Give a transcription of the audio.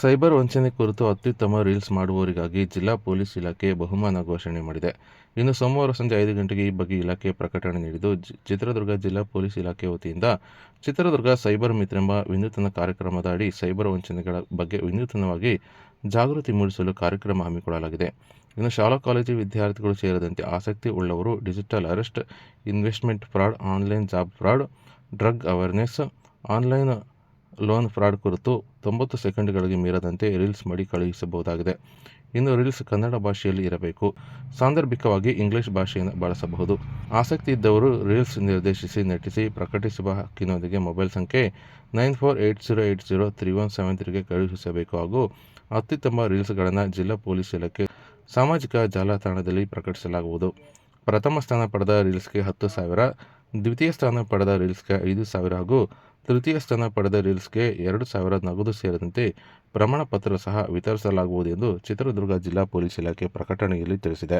Cyber ವಂಚನೆ ಕುರಿತು ಅತ್ಯುತ್ತಮ ರೀಲ್ಸ್ ಮಾಡುವವರಿಗಾಗಿ ಜಿಲ್ಲಾ ಪೊಲೀಸ್ ಇಲಾಖೆ ಬಹುಮಾನ ಘೋಷಣೆ ಮಾಡಿದೆ. ಇನ್ನು ಸೋಮವಾರ ಸಂಜೆ ಐದು ಗಂಟೆಗೆ ಈ ಬಗ್ಗೆ ಇಲಾಖೆ ಪ್ರಕಟಣೆ ನೀಡಿದ್ದು ಚಿತ್ರದುರ್ಗ ಜಿಲ್ಲಾ ಪೊಲೀಸ್ ಇಲಾಖೆ ವತಿಯಿಂದ ಚಿತ್ರದುರ್ಗ ಸೈಬರ್ ಮಿತ್ರ ಎಂಬ ವಿನೂತನ ಕಾರ್ಯಕ್ರಮದ ಅಡಿ ಸೈಬರ್ ವಂಚನೆಗಳ ಬಗ್ಗೆ ವಿನೂತನವಾಗಿ ಜಾಗೃತಿ ಮೂಡಿಸಲು ಕಾರ್ಯಕ್ರಮ ಹಮ್ಮಿಕೊಳ್ಳಲಾಗಿದೆ. ಇನ್ನು ಶಾಲಾ ಕಾಲೇಜು ವಿದ್ಯಾರ್ಥಿಗಳು ಸೇರಿದಂತೆ ಆಸಕ್ತಿ ಉಳ್ಳವರು digital arrest, investment fraud, online job fraud, drug awareness, online loan fraud ಕುರಿತು ತೊಂಬತ್ತು ಸೆಕೆಂಡ್ಗಳಿಗೆ ಮೀರದಂತೆ ರೀಲ್ಸ್ ಮಾಡಿ ಕಳುಹಿಸಬಹುದಾಗಿದೆ. ಇನ್ನು ರೀಲ್ಸ್ ಕನ್ನಡ ಭಾಷೆಯಲ್ಲಿ ಇರಬೇಕು. ಸಾಂದರ್ಭಿಕವಾಗಿ ಇಂಗ್ಲಿಷ್ ಭಾಷೆಯನ್ನು ಬಳಸಬಹುದು. ಆಸಕ್ತಿ ಇದ್ದವರು ರೀಲ್ಸ್ ನಿರ್ದೇಶಿಸಿ, ನಟಿಸಿ, ಪ್ರಕಟಿಸುವ ಹಕ್ಕಿನೊಂದಿಗೆ ಮೊಬೈಲ್ ಸಂಖ್ಯೆ nine four eight zero eight zero three one seven ತ್ರೀಗೆ ಕಳುಹಿಸಬೇಕು. ಹಾಗೂ ಅತ್ಯುತ್ತಮ ರೀಲ್ಸ್ಗಳನ್ನು ಜಿಲ್ಲಾ ಪೊಲೀಸ್ ಇಲಾಖೆ ಸಾಮಾಜಿಕ ಜಾಲತಾಣದಲ್ಲಿ ಪ್ರಕಟಿಸಲಾಗುವುದು. ಪ್ರಥಮ ಸ್ಥಾನ ಪಡೆದ ರೀಲ್ಸ್ಗೆ ಹತ್ತು ಸಾವಿರ, ದ್ವಿತೀಯ ಸ್ಥಾನ ಪಡೆದ ರೀಲ್ಸ್ಗೆ ಐದು ಸಾವಿರ ಹಾಗೂ ತೃತೀಯ ಸ್ಥಾನ ಪಡೆದ ರೀಲ್ಸ್ಗೆ ಎರಡು ಸಾವಿರ ನಗದು ಸೇರಿದಂತೆ ಪ್ರಮಾಣ ಪತ್ರ ಸಹ ವಿತರಿಸಲಾಗುವುದು ಎಂದು ಚಿತ್ರದುರ್ಗ ಜಿಲ್ಲಾ ಪೊಲೀಸ್ ಇಲಾಖೆ ಪ್ರಕಟಣೆಯಲ್ಲಿ ತಿಳಿಸಿದೆ.